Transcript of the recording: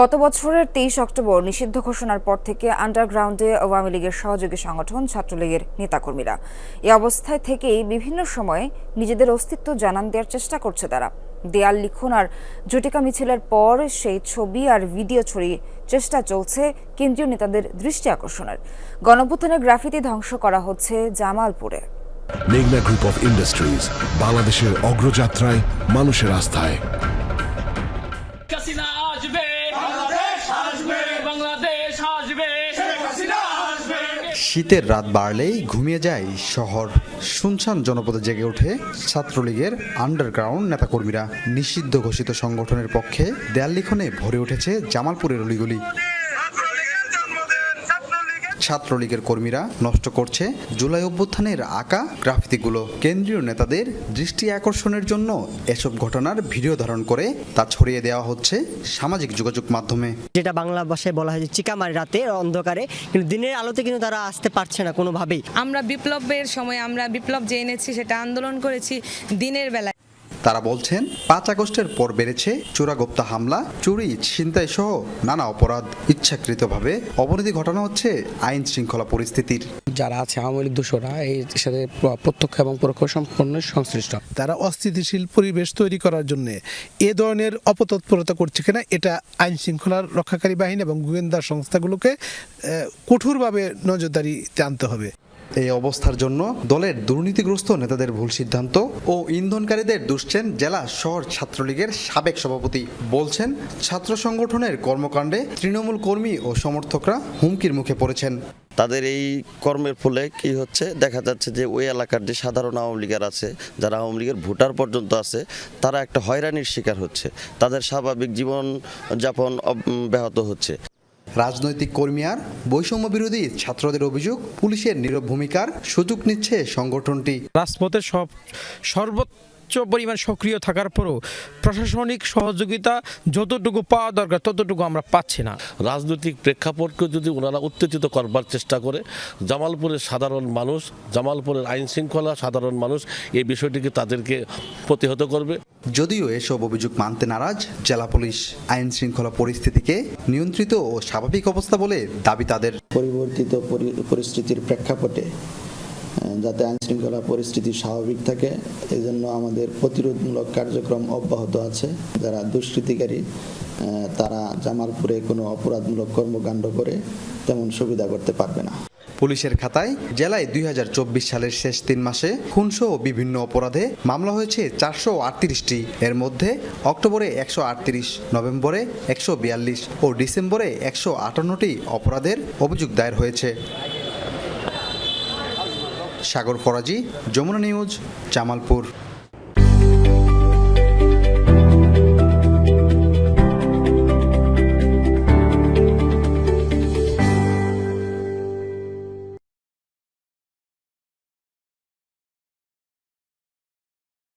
গত বছরের তেইশ অক্টোবর নিষিদ্ধ ঘোষণার পর থেকে আন্ডারগ্রাউন্ডে আওয়ামী লীগের সহযোগী সংগঠন, ছাত্রলীগের নেতাকর্মীরা। এ অবস্থায় থেকেই বিভিন্ন সময়ে নিজেদের অস্তিত্ব জানান দেওয়ার চেষ্টা করছে তারা। দেয়াল লিখন আর জটিকা মিছিলের পর সেই ছবি আর ভিডিও ছড়িয়ে চেষ্টা চলছে কেন্দ্রীয় নেতাদের দৃষ্টি আকর্ষণের। গণপুত্থানের গ্রাফিতি ধ্বংস করা হচ্ছে জামালপুরে। মেঘনা গ্রুপ অফ ইন্ডাস্ট্রিজ বাংলাদেশের অগ্রযাত্রায় মানুষের আস্থায়। শীতের রাত বাড়লেই ঘুমিয়ে যায় শহর। শুনশান জনপদে জেগে ওঠে ছাত্রলীগের আন্ডারগ্রাউন্ড নেতাকর্মীরা। নিষিদ্ধ ঘোষিত সংগঠনের পক্ষে দেয়াল লিখনে ভরে উঠেছে জামালপুরের অলিগলি। ছাত্রলীগের কর্মীরা নষ্ট করছে জুলাই অভ্যুত্থানের আঁকা গ্রাফিতিগুলো। কেন্দ্রীয় নেতাদের দৃষ্টি আকর্ষণের জন্য এসব ঘটনার ভিডিও ধারণ করে তা ছড়িয়ে দেওয়া হচ্ছে সামাজিক যোগাযোগ মাধ্যমে। যেটা বাংলা ভাষায় বলা হয় যে চিকামারি রাতে অন্ধকারে কিন্তু দিনের আলোতে কিন্তু তারা আসতে পারছে না কোনোভাবেই। আমরা বিপ্লবের সময় আমরা বিপ্লব যে এনেছি সেটা আন্দোলন করেছি দিনের বেলায়। তারা বলছেন পাঁচ আগস্টের পর বেড়েছে চোরাগোপ্তা হামলা চুরি ছিনতাই সহ নানা অপরাধ। ইচ্ছাকৃতভাবে অবনতি ঘটানো হচ্ছে আইন শৃঙ্খলা পরিস্থিতির। যারা আছে আওয়ামী লীগ দোষরা এই সাথে প্রত্যক্ষ এবং পরোক্ষ সম্পূর্ণ সংশ্লিষ্ট। তারা অস্থিতিশীল পরিবেশ তৈরি করার জন্য এ ধরনের অপতৎপরতা করছে কিনা এটা আইন শৃঙ্খলার রক্ষাকারী বাহিনী এবং গোয়েন্দা সংস্থাগুলোকে কঠোরভাবে নজরদারিতে আনতে হবে। এই অবস্থার জন্য দলের দুর্নীতিগ্রস্ত নেতাদের ভুল সিদ্ধান্ত ও ইন্ধনকারীদের দুষছেন জেলা শহর ছাত্রলীগের সাবেক সভাপতি বলছেন, ছাত্র সংগঠনের কর্মকাণ্ডে তৃণমূল কর্মী ও সমর্থকরা হুমকির মুখে পড়েছেন। তাদের এই কর্মের ফলে কি হচ্ছে? দেখা যাচ্ছে যে ওই এলাকার যে সাধারণ আওয়ামী লীগের আছে, যারা আওয়ামী লীগের ভোটার পর্যন্ত আছে, তারা একটা হয়রানির শিকার হচ্ছে। তাদের স্বাভাবিক জীবন যাপন ব্যাহত হচ্ছে। রাজনৈতিক কর্মী আর বৈষম্য বিরোধী ছাত্রদের অভিযোগ পুলিশের নীরব ভূমিকার সুযোগ নিচ্ছে সংগঠনটি। রাজপথে সব সর্বোচ্চ পরিমাণ সক্রিয় থাকার পরও প্রশাসনিক সহযোগিতা যতটুকু পাওয়া দরকার ততটুকু আমরা পাচ্ছি না। রাজনৈতিক প্রেক্ষাপটকে যদি ওনারা উত্তেজিত করবার চেষ্টা করে জামালপুরের সাধারণ মানুষ জামালপুরের আইন শৃঙ্খলা সাধারণ মানুষ এই বিষয়টিকে তাদেরকে প্রতিহত করবে। যদিও এসব অভিযোগ মানতে নারাজ জেলা পুলিশ আইন শৃঙ্খলা পরিস্থিতিকে নিয়ন্ত্রিত ও স্বাভাবিক অবস্থা বলে দাবি তাদের। পরিবর্তিত পরি- পরিস্থিতির প্রেক্ষাপটে যাতে আইন শৃঙ্খলা পরিস্থিতি স্বাভাবিক থাকে এই জন্য আমাদের প্রতিরোধমূলক কার্যক্রম অব্যাহত আছে। যারা দুষ্কৃতিকারী তারা জামালপুরে কোনো অপরাধমূলক কর্মকাণ্ড করে তেমন সুবিধা করতে পারবে না। পুলিশের খাতায়, জেলায় দুই হাজার চব্বিশ সালের শেষ তিন মাসে খুনসহ বিভিন্ন অপরাধে মামলা হয়েছে চারশো আটত্রিশটি। এর মধ্যে অক্টোবরে একশো আটত্রিশ, নভেম্বরে একশো বিয়াল্লিশ ও ডিসেম্বরে একশো আটান্নটি অপরাধের অভিযোগ দায়ের হয়েছে। সাগর ফরাজি যমুনা নিউজ জামালপুর।